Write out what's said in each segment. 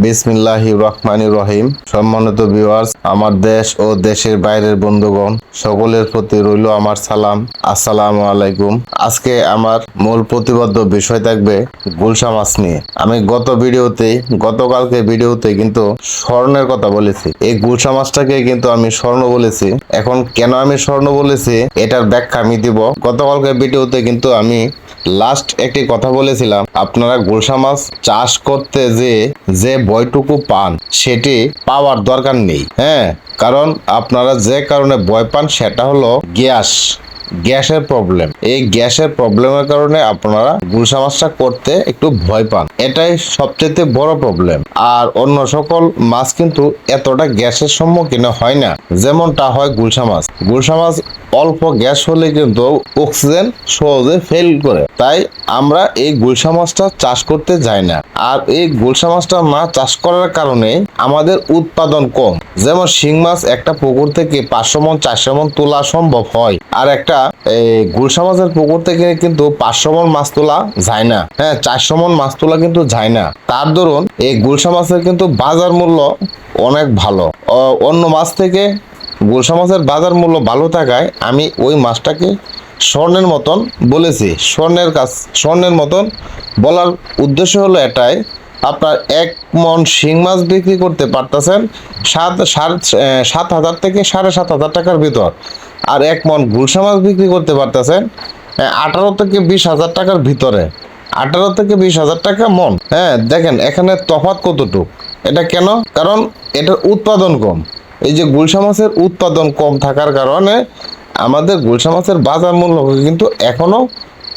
বিসমিল্লাহি রহমানির রহিম। সম্মানিত ভিউয়ার্স আমার দেশ ও দেশের বাইরের বন্ধুগণ, সকলের প্রতি রইল আমার সালাম। আসসালামু আলাইকুম। আজকে আমার মূল প্রতিবদ্ধ বিষয় থাকবে গুলশা মাছ নিয়ে। আমি গত ভিডিওতে, গতকালকে ভিডিওতে কিন্তু স্বর্ণের কথা বলেছি। এই গুলশা মাছটাকে কিন্তু আমি স্বর্ণ বলেছি। এখন কেন আমি স্বর্ণ বলেছি, এটার ব্যাখ্যা আমি দিব। গতকালকে ভিডিওতে কিন্তু আমি লাস্ট একটি কথা বলেছিলাম, আপনারা গোলসা মাছ চাষ করতে যে যে বয়টুকু পান, সেটি পাওয়ার দরকার নেই। হ্যাঁ কারণ আপনারা যে কারণে ভয় পান, সেটা হলো গ্যাস। গ্যাসের প্রবলেম এই গ্যাসের প্রবলেমের কারণে আপনারা গুলশা মাছটা করতে একটু ভয় পান। এটাই সবচেয়ে বড় প্রবলেম আর অন্য সকল মাছ কিন্তু এতটা গ্যাসের সম্মুখীন হয় না, যেমনটা হয় গুলশা মাছ। গুলশা মাছ অল্প গ্যাস হলে কিন্তু অক্সিজেন সহজে ফেল করে। তাই আমরা এই গুলশা মাছটা চাষ করতে যাই না। আর এই গুলশা মাছটা না চাষ করার কারণে আমাদের উৎপাদন কম। যেমন শিং মাছ একটা পুকুর থেকে পাঁচশো মন, চারশো মন তোলা সম্ভব হয়। আর একটা এই গুলশা মাছের পুকুর থেকে কিন্তু পাঁচশো মন মাছ তোলা যায় না। হ্যাঁ চারশো মন মাছ তোলা কিন্তু যায় না। তার দরুন এই গুলশা মাছের কিন্তু বাজার মূল্য অনেক ভালো। অন্য মাছ থেকে গুলশা মাছের বাজার মূল্য ভালো থাকায় আমি ওই মাছটাকে স্বর্ণের মতন বলেছি। স্বর্ণের কাজ স্বর্ণের মতন বলার উদ্দেশ্য হলো এটাই, আপনার এক মন শিং মাছ বিক্রি করতে পারতেছেন সাত সাড়ে সাত হাজার থেকে সাড়ে সাত হাজার টাকার ভিতর। আর এক মন গুলশা মাছ বিক্রি করতে পারতেছেন আঠারো থেকে বিশ হাজার টাকার ভিতরে। আঠারো থেকে বিশ হাজার টাকা মন। হ্যাঁ দেখেন, এখানে তফাৎ কতটুক? এটা কেন? কারণ এটার উৎপাদন কম। এই যে গুলশা মাছের উৎপাদন কম থাকার কারণে আমাদের গুলশা মাছের বাজার মূল্য কিন্তু এখনও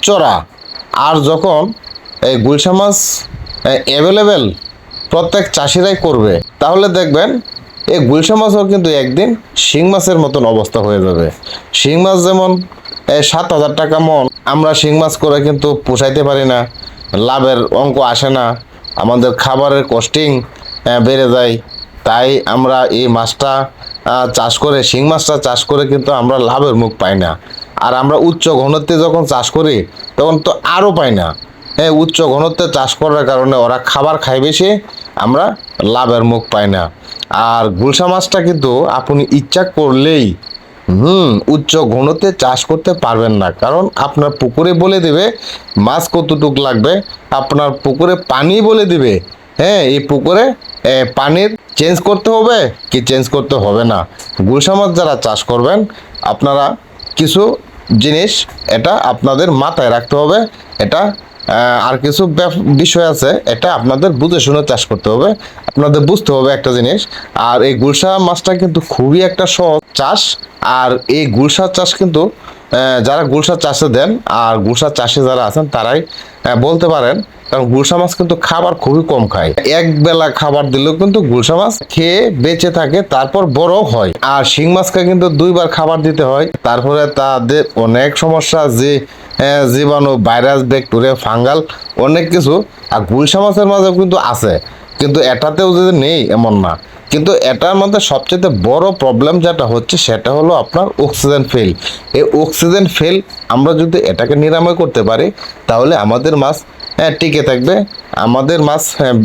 চড়া। আর যখন এই গুলশা মাছ অ্যাভেলেবেল প্রত্যেক চাষিরাই করবে, তাহলে দেখবেন এই গুলশা মাছও কিন্তু একদিন শিং মাছের মতন অবস্থা হয়ে যাবে। শিং মাছ যেমন সাত হাজার টাকা মন, আমরা শিং মাছ করে কিন্তু পোষাইতে পারি না, লাভের অঙ্ক আসে না, আমাদের খাবারের কস্টিং বেড়ে যায়। তাই আমরা এই মাছটা চাষ করে, শিং মাছটা চাষ করে কিন্তু আমরা লাভের মুখ পাই না। আর আমরা উচ্চ ঘনত্বে যখন চাষ করি, তখন তো আরও পাই না। হ্যাঁ উচ্চ ঘনত্বে চাষ করার কারণে ওরা খাবার খায় বেশি, আমরা লাভের মুখ পাই না। আর গুলশা মাছটা কিন্তু আপনি ইচ্ছা করলেই, হুম, উচ্চ ঘনত্বে চাষ করতে পারবেন না। কারণ আপনার পুকুরে বলে দেবে, মাছ কতটুক লাগবে? আপনার পুকুরে পানি বলে দিবে হ্যাঁ এই পুকুরে পানির চেঞ্জ করতে হবে কি চেঞ্জ করতে হবে না? গুলশা মাছ যারা চাষ করবেন, আপনারা কিছু জিনিস এটা আপনাদের মাথায় রাখতে হবে। এটা আর কিছু বিষয় আছে, এটা আপনাদের বুঝে শুনে চাষ করতে হবে, আপনাদের বুঝতে হবে একটা জিনিস। আর এই গুলশা মাছটা কিন্তু খুবই একটা সহজ চাষ, আর এই গুলশা চাষ কিন্তু যারা গুলশা চাষে দেন, আর গুলশা চাষে যারা আছেন, তারাই বলতে পারেন কারণ গুলশা মাছ কিন্তু খাবার খুবই কম খায়। এক বেলা খাবার দিলেও কিন্তু গুলশা মাছ খেয়ে বেঁচে থাকে, তারপর বড় হয়। আর শিং মাছকে কিন্তু দুইবার খাবার দিতে হয়। তারপরে তাদের অনেক সমস্যা, যে জীবাণু, ভাইরাস, ব্যাকটেরিয়া, ফাঙ্গাল, অনেক কিছু। আর গুলশা মাছের মাঝে কিন্তু আছে। কিন্তু এটাতেও যদি নেই, এমন না। কিন্তু এটার মধ্যে সবচেয়ে বড় প্রবলেম যেটা হচ্ছে সেটা হলো আপনার অক্সিজেন ফেল এই অক্সিজেন ফেল আমরা যদি এটাকে নিরাময় করতে পারি তাহলে আমাদের মাছ হ্যাঁ টিকে থাকবে। আমাদের মাছ হ্যাঁ,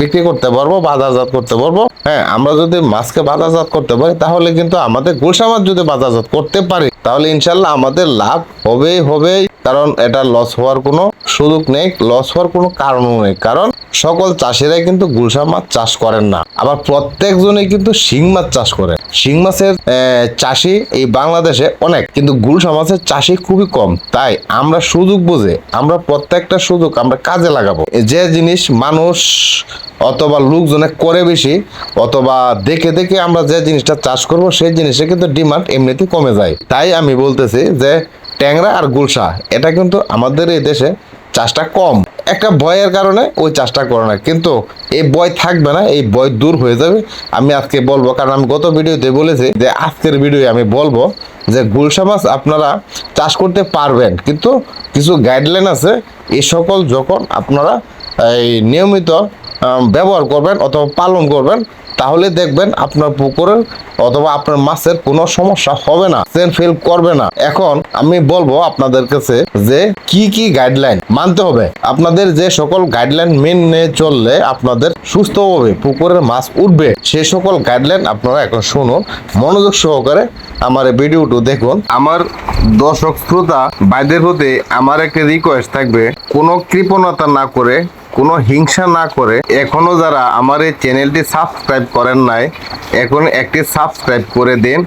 বিক্রি করতে পারব বাজারজাত করতে পারব। হ্যাঁ আমরা যদি মাছকে বাজারজাত করতে পারি তাহলে কিন্তু আমাদের গুলশা মাছ যদি বাজারজাত করতে পারি তাহলে ইনশাল্লাহ আমাদের লাভ হবেই হবেই। কারণ এটা লস হওয়ার কোনো সুযোগ নেই লস হওয়ার কোনো কারণও নেই। কারণ সকল চাষিরাই কিন্তু গুলশা মাছ চাষ করেন না। আবার প্রত্যেকজনই কিন্তু শিং মাছ চাষ করে। শিং মাছের চাষি এই বাংলাদেশে অনেক, কিন্তু গুলশা মাছের চাষি খুবই কম। তাই আমরা সুযোগ বুঝে, আমরা প্রত্যেকটা সুযোগ আমরা কাজে লাগাবো। যে জিনিস মানুষ অথবা লোকজনে করে বেশি, অথবা দেখে দেখে আমরা যে জিনিসটা চাষ করব, সেই জিনিসের কিন্তু ডিমান্ড এমনিতে কমে যায়। তাই আমি বলতেছি যে ট্যাংরা আর গুলশা, এটা কিন্তু আমাদের এই দেশে চাষটা কম। একটা ভয়ের কারণে ওই চাষটা করে না। কিন্তু এই বয় থাকবে না, এই বয় দূর হয়ে যাবে। আমি আজকে বলব, কারণ আমি গত ভিডিওতে বলেছি যে আজকের ভিডিও আমি বলব যে গুলশা মাছ আপনারা চাষ করতে পারবেন। কিন্তু কিছু গাইডলাইন আছে, এই সকল যখন আপনারা এই নিয়মিত ব্যবহার করবেন অথবা পালন করবেন তাহলে দেখবেন আপনার পুকুরের অথবা আপনার মাছের কোনো সমস্যা হবে না সেন ফেল করবে না। এখন আমি বলব আপনাদের কাছে যে কি কি গাইডলাইন মানতে হবে। আপনাদের যে সকল গাইডলাইন মেনে চললে আপনাদের সুস্থভাবে পুকুরের মাছ উঠবে। সেই সকল গাইডলাইন আপনারা এখন শুনুন, মনোযোগ সহকারে আমার ভিডিওটি দেখুন। আমার দর্শক শ্রোতা বাইদের প্রতি আমার একটা রিকোয়েস্ট থাকবে, কোনো কৃপণতা না করে কোনো হিংসা না করে এখনও যারা আমার এই চ্যানেলটি সাবস্ক্রাইব করেন নাই, এখন একটি সাবস্ক্রাইব করে দিন।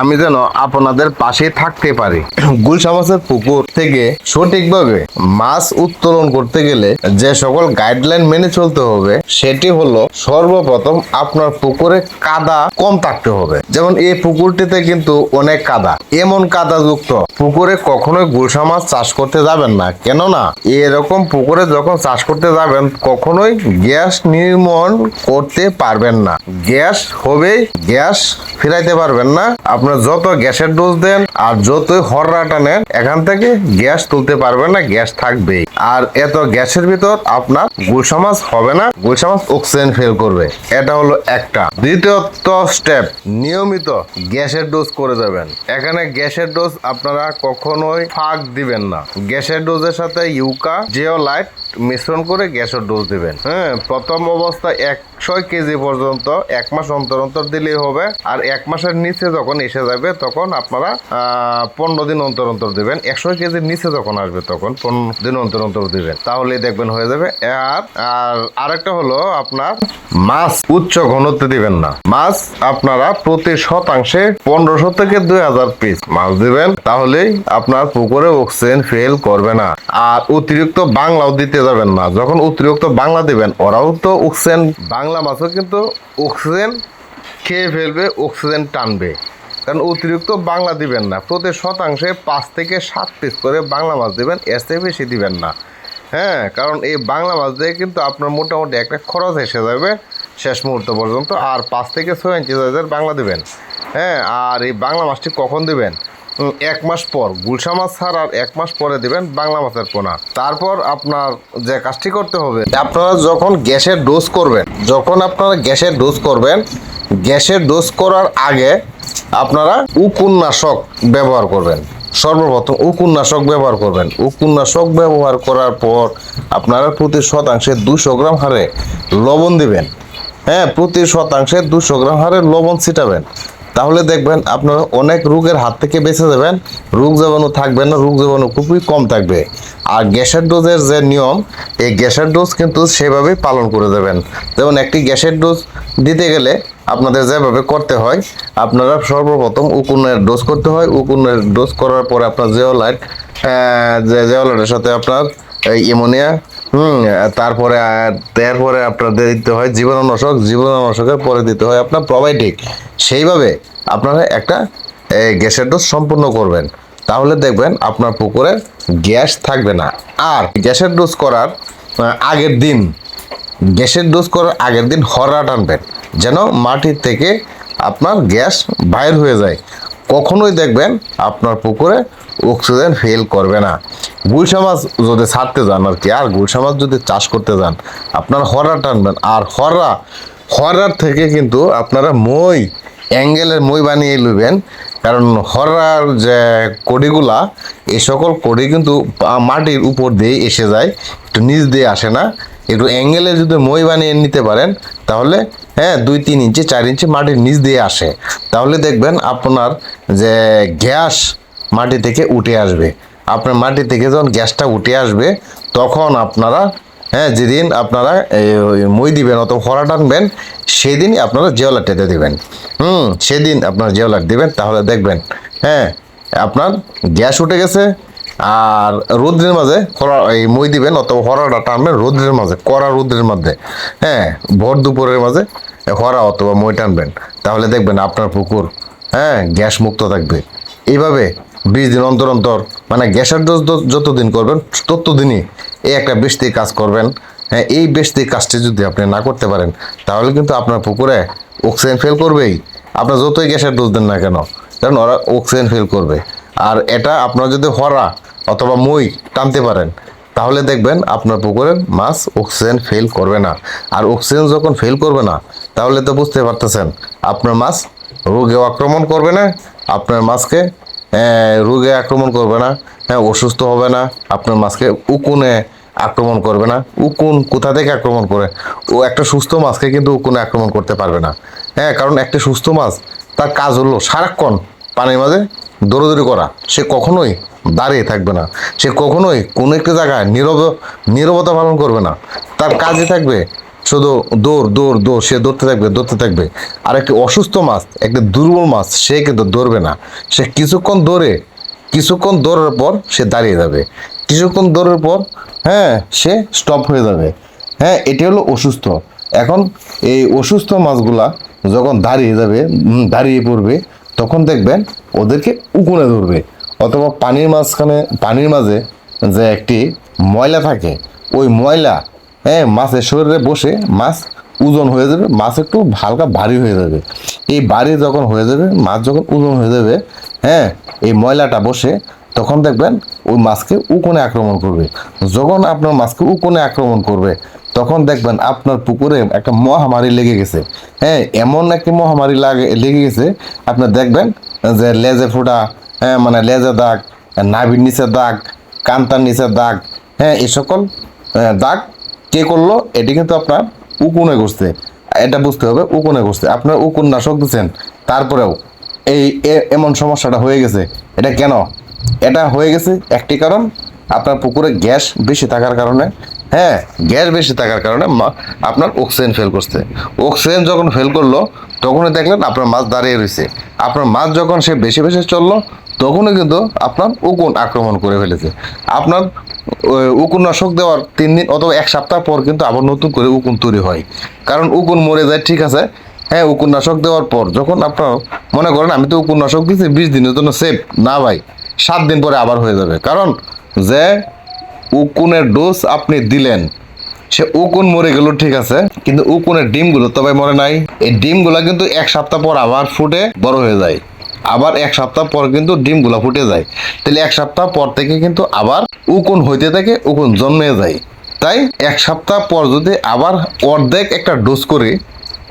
আমি যেন আপনাদের পাশে থাকতে পারি। গুলশা মাছের পুকুর থেকে সঠিকভাবে মাছ উত্তোলন করতে গেলে যে সকল গাইডলাইন মেনে চলতে হবে, সেটি হলো সর্বপ্রথম আপনার পুকুরে কাদা কম থাকতে হবে। যেমন এই পুকুরটিতে কিন্তু অনেক কাদা, এমন কাদা যুক্ত পুকুরে কখনোই গুলশা মাছ চাষ করতে যাবেন না। কেননা, এরকম পুকুরে যখন চাষ করতে যাবেন কখনোই গ্যাস নির্মূল করতে পারবেন না। গ্যাস হবে, গ্যাস ফিরাইতে পারবেন না। আপনার যত গ্যাসের ডোজ দেন আর যতই হররা টানেন এখান থেকে গ্যাস তুলতে পারবেন না, গ্যাস থাকবেই। আর এত গ্যাসের ভিতর আপনার গুলশা মাছ হবে না গুলশা অক্সিজেন ফেল করবে। এটা হলো একটা। দ্বিতীয়ত স্টেপ, নিয়মিত গ্যাসের ডোজ করে যাবেন। এখানে গ্যাসের ডোজ আপনারা কখনোই ফাঁক দিবেন না। গ্যাসের ডোজের সাথে ইউকা জিওলাইট মিশ্রণ করে গ্যাসের ডোজ দিবেন। হ্যাঁ প্রথম অবস্থায় একশো কেজি পর্যন্ত, এক মাস অন্তর অন্তর দিলেই হবে। আর এক মাসের নিচে যখন এসে যাবে, তখন আপনারা পনেরো দিন অন্তর অন্তর দিবেন। একশো কেজির নিচে যখন আসবে, তখন পনেরো দিন অন্তর অন্তর দিবেন। তাহলেই দেখবেন হয়ে যাবে। আর আর আরেকটা হলো আপনার মাছ উচ্চ ঘনত্ব দিবেন না। মাছ আপনারা প্রতি শতাংশে পনেরোশো থেকে দুই হাজার পিস মাছ দিবেন। তাহলেই আপনার পুকুরে অক্সিজেন ফেল করবে না। আর অতিরিক্ত বাংলাও দিতে যাবেন না। যখন অতিরিক্ত বাংলা দেবেন, ওরাও তো অক্সিজেন বাংলা মাছও কিন্তু অক্সিজেন খেয়ে ফেলবে অক্সিজেন টানবে। কারণ অতিরিক্ত বাংলা দিবেন না, প্রতি শতাংশে পাঁচ থেকে সাত পিস করে বাংলা মাছ দেবেন, এর থেকে বেশি দিবেন না। হ্যাঁ কারণ এই বাংলা মাছ দিয়ে কিন্তু আপনার মোটামুটি একটা খরচ এসে যাবে শেষ মুহূর্ত পর্যন্ত, আর পাঁচ থেকে ছয় ইঞ্চি সাইজের বাংলা দেবেন। হ্যাঁ আর এই বাংলা মাছটি কখন দিবেন? এক মাস পর গুলশা মাছ ছাড়ার এক মাস পরে দেবেন বাংলা মাছের পোনা। তারপর আপনার যে কাজটি করতে হবে, আপনারা যখন গ্যাসের ডোজ করবেন, যখন আপনারা গ্যাসের ডোজ করবেন, গ্যাসের ডোজ করার আগে আপনারা উকুন্নাশক ব্যবহার করবেন। সর্বপ্রথম উকুন্নাশক ব্যবহার করবেন। উকুন্নাশক ব্যবহার করার পর আপনারা প্রতি শতাংশে দুশো গ্রাম হারে লবণ দিবেন। হ্যাঁ প্রতি শতাংশে দুশো গ্রাম হারে লবণ ছিটাবেন। তাহলে দেখবেন আপনারা অনেক রোগের হাত থেকে বেঁচে যাবেন। রোগ জীবাণু থাকবে না, রোগ জীবাণু খুবই কম থাকবে। আর গ্যাসের ডোজের যে নিয়ম, এই গ্যাসের ডোজ কিন্তু সেভাবেই পালন করে দেবেন যেমন একটি গ্যাসের ডোজ দিতে গেলে আপনাদের যেভাবে করতে হয়, আপনারা সর্বপ্রথম উকুনের ডোজ করতে হয়। উকুনের ডোজ করার পরে আপনার জিওলাইট জিওলাইটের সাথে আপনার, এই এমোনিয়া হুম। তারপরে তারপরে আপনাদের দিতে হয় জীবাণুনাশক জীবাণুনাশকের পরে দিতে হয় আপনার প্রোবায়োটিক সেইভাবে আপনারা একটা গ্যাসের ডোজ সম্পূর্ণ করবেন। তাহলে দেখবেন আপনার পুকুরে গ্যাস থাকবে না। আর গ্যাসের ডোজ করার আগের দিন, গ্যাসের ডোজ করার আগের দিন হররা টানবেন। যেন মাটির থেকে আপনার গ্যাস বাইর হয়ে যায়। কখনোই দেখবেন আপনার পুকুরে অক্সিজেন ফেল করবে না। গুলশা মাছ যদি ছাড়তে যান আর কি, আর গুলশা মাছ যদি চাষ করতে যান, আপনার হররা টানবেন। আর হররা, হররার থেকে কিন্তু আপনারা মই, অ্যাঙ্গেলের মই বানিয়ে নেবেন কারণ হররার যে কড়িগুলা এই সকল কড়ি কিন্তু মাটির উপর দিয়ে এসে যায়, একটু নিচ দিয়ে আসে না। একটু অ্যাঙ্গেলে যদি মই বানিয়ে নিতে পারেন, তাহলে হ্যাঁ দুই তিন ইঞ্চি, চার ইঞ্চি মাটির নিচ দিয়ে আসে। তাহলে দেখবেন আপনার যে গ্যাস মাটি থেকে উঠে আসবে। আপনার মাটি থেকে যখন গ্যাসটা উঠে আসবে, তখন আপনারা হ্যাঁ যেদিন আপনারা মই দিবেন অত খরা টানবেন, সেদিনই আপনারা জেওলা টেতে দেবেন। হুম, সেদিন আপনার জিওলাইট দিবেন, তাহলে দেখবেন হ্যাঁ আপনার গ্যাস উঠে গেছে আর রৌদ্রের মাঝে খরা, এই মই দিবেন অথবা খরাটা টানবেন রৌদ্রের মাঝে, কড়া রৌদ্রের মধ্যে। হ্যাঁ ভোর দুপুরের মাঝে হরা অথবা মই টানবেন। তাহলে দেখবেন আপনার পুকুর হ্যাঁ গ্যাস মুক্ত থাকবে। এইভাবে বিশ দিন অন্তর অন্তর মানে গ্যাসের ডোজ যতদিন করবেন, ততদিনই এই একটা বৃষ্টি কাজ করবেন। হ্যাঁ এই বৃষ্টি কাজটি যদি আপনি না করতে পারেন, তাহলে কিন্তু আপনার পুকুরে অক্সিজেন ফেল করবেই। আপনার যতই গ্যাসের ডোজ দেন না কেন, কারণ ওরা অক্সিজেন ফেল করবে। আর এটা আপনার যদি হরা অথবা মই টানতে পারেন, তাহলে দেখবেন আপনার পুকুরের মাছ অক্সিজেন ফেল করবে না। আর অক্সিজেন যখন ফেল করবে না, তাহলে তো বুঝতে পারতেছেন, আপনার মাছ রোগে আক্রমণ করবে না, আপনার মাছকে রোগে আক্রমণ করবে না হ্যাঁ অসুস্থ হবে না, আপনার মাছকে উকুনে আক্রমণ করবে না। উকুন কোথা থেকে আক্রমণ করে? ও একটা সুস্থ মাছকে কিন্তু উকুনে আক্রমণ করতে পারবে না। হ্যাঁ কারণ একটা সুস্থ মাছ তার কাজ হলো সারাক্ষণ পানির মাঝে দৌড়দৌড়ি করা, সে কখনোই দাঁড়িয়ে থাকবে না। সে কখনোই কোনো একটা জায়গায় নীরব, নীরবতা পালন করবে না। তার কাজে থাকবে শুধু দৌড় দৌড় দৌড়, সে দৌড়তে থাকবে দৌড়তে থাকবে। আর একটি অসুস্থ মাছ, একটা দুর্বল মাছ, সে কিন্তু দৌড়বে না। সে কিছুক্ষণ দৌড়ে, কিছুক্ষণ দৌড়ার পর সে দাঁড়িয়ে যাবে। কিছুক্ষণ দৌড়ার পর হ্যাঁ সে স্টপ হয়ে যাবে। হ্যাঁ এটি হলো অসুস্থ। এখন এই অসুস্থ মাছগুলা যখন দাঁড়িয়ে যাবে দাঁড়িয়ে পড়বে তখন দেখবেন ওদেরকে উকুনে ধরবে অথবা পানির মাঝখানে, পানির মাঝে যে একটি ময়লা থাকে, ওই ময়লা হ্যাঁ মাছের শরীরে বসে মাছ ওজন হয়ে যাবে, মাছ একটু হালকা ভারী হয়ে যাবে। এই ভারী যখন হয়ে যাবে, মাছ যখন ওজন হয়ে যাবে হ্যাঁ এই ময়লাটা বসে তখন দেখবেন ওই মাছকে উকোনে আক্রমণ করবে। যখন আপনার মাছকে উকোনে আক্রমণ করবে, তখন দেখবেন আপনার পুকুরে একটা মহামারী লেগে গেছে। হ্যাঁ এমন একটি মহামারী লাগে, লেগে গেছে, আপনার দেখবেন যে লেজে ফোটা হ্যাঁ মানে লেজে দাগ, নাভির নিচে দাগ, কান্তার নিচে দাগ হ্যাঁ এই সকল দাগ কে করল? এটি কিন্তু আপনার উকুনে করছে এটা বুঝতে হবে, উকুনে করছে আপনার উকুন নাশক দিচ্ছেন, তারপরেও এই এমন সমস্যাটা হয়ে গেছে। এটা কেন? এটা হয়ে গেছে একটি কারণ, আপনার পুকুরে গ্যাস বেশি থাকার কারণে। হ্যাঁ গ্যাস বেশি থাকার কারণে আপনার অক্সিজেন ফেল করছে। অক্সিজেন যখন ফেল করল, তখনই দেখলেন আপনার মাছ দাঁড়িয়ে রয়েছে। আপনার মাছ যখন সে বেশি বেশি চলল, তখনই কিন্তু আপনার উকুন আক্রমণ করে ফেলেছে। আপনার ওই উকুন নাশক দেওয়ার তিন দিন অথবা এক সপ্তাহ পর কিন্তু আবার নতুন করে উকুন তৈরি হয়। কারণ উকুন মরে যায়, ঠিক আছে? হ্যাঁ উকুন নাশক দেওয়ার পর যখন আপনার মনে করেন, আমি তো উকুন নাশক দিচ্ছি বিশ দিনের জন্য সেফ না ভাই সাত দিন পরে আবার হয়ে যাবে। কারণ যে উকুনের ডোজ আপনি দিলেন, সে উকুন মরে গেল, ঠিক আছে? কিন্তু উকুনের ডিমগুলো তবে মরে নাই। এই ডিমগুলো কিন্তু এক সপ্তাহ পর আবার ফুটে বড় হয়ে যায়। আবার এক সপ্তাহ পর কিন্তু ডিমগুলো ফুটে যায়। তাহলে এক সপ্তাহ পর থেকে কিন্তু আবার উকুন হইতে থাকে, উকুন জন্মে যায়। তাই এক সপ্তাহ পর যদি আবার অর্ধেক একটা ডোজ করি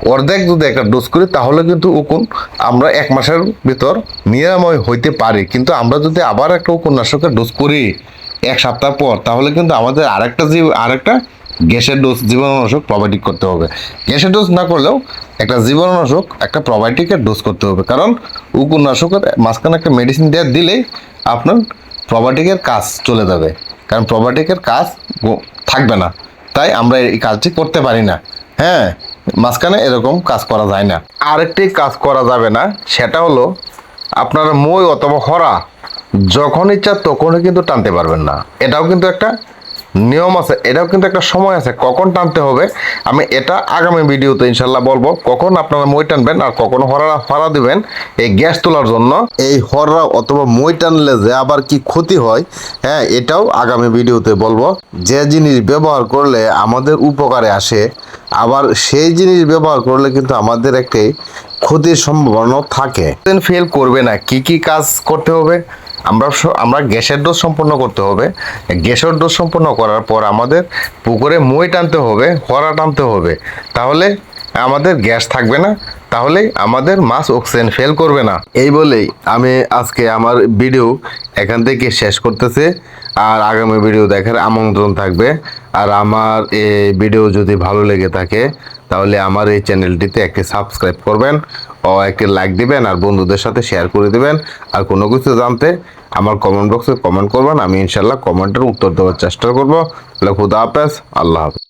অর্ধেক যদি একটা ডোজ করি, তাহলে কিন্তু উকুন আমরা এক মাসের ভিতর নিরাময় হইতে পারি। কিন্তু আমরা যদি আবার একটা উপন্যাসকের ডোজ করি এক সপ্তাহ পর, তাহলে কিন্তু আমাদের আরেকটা জীব, আরেকটা গ্যাসের ডোজ জীবাণুনাশক প্রোবায়োটিক করতে হবে। গ্যাসের ডোজ না করলেও একটা জীবাণুনাশক, একটা প্রোবায়োটিকের ডোজ করতে হবে। কারণ উপন্যাসকের মাঝখানে একটা মেডিসিন দেওয়া দিলেই আপনার প্রোবায়োটিকের কাজ চলে যাবে। কারণ প্রোবায়োটিকের কাজ থাকবে না। তাই আমরা এই কাজটি করতে পারি না। হ্যাঁ? মাঝখানে এরকম কাজ করা যায় না। আরেকটি কাজ করা যাবে না, সেটা হলো আপনার মই অথবা হরা যখন ইচ্ছা তখনই কিন্তু টানতে পারবেন না। এটাও কিন্তু একটা নিয়ম আছে, এটাও কিন্তু একটা সময় আছে, কখন টানতে হবে, আমি এটা আগামী ভিডিওতে ইনশাল্লাহ বলব, কখন আপনারা মই টানবেন আর কখন হরা হরা দিবেন এই গ্যাস তোলার জন্য। এই হররা অথবা মই টানলে যে আবার কি ক্ষতি হয় হ্যাঁ এটাও আগামী ভিডিওতে বলব। যে জিনিস ব্যবহার করলে আমাদের উপকারে আসে, আবার সেই জিনিস ব্যবহার করলে কিন্তু আমাদের একটি ক্ষতির সম্ভাবনা থাকে। ফেল করবে না, কি কি কাজ করতে হবে? আমরা আমরা গ্যাসের ডোজ সম্পন্ন করতে হবে। গ্যাসের ডোজ সম্পন্ন করার পর আমাদের পুকুরে মই টানতে হবে হরা টানতে হবে। তাহলে আমাদের গ্যাস থাকবে না, তাহলে আমাদের মাছ অক্সিজেন ফেল করবে না। এই বলেই আমি আজকে আমার ভিডিও এখান থেকে শেষ করতেছি। আর আগামী ভিডিও দেখার আমন্ত্রণ থাকবে। আর আমার এই ভিডিও যদি ভালো লেগে থাকে, তাহলে আমার এই চ্যানেলটিতে একটি সাবস্ক্রাইব করবেন। একটি লাইক দিবেন আর বন্ধুদের সাথে শেয়ার করে দিবেন। আর কোনো কিছু জানতে আমার কমেন্ট বক্সে কমেন্ট করবেন। আমি ইনশাল্লাহ কমেন্টের উত্তর দেওয়ার চেষ্টা করব। তাহলে খুদা হাফেজ, আল্লাহ হাফেজ।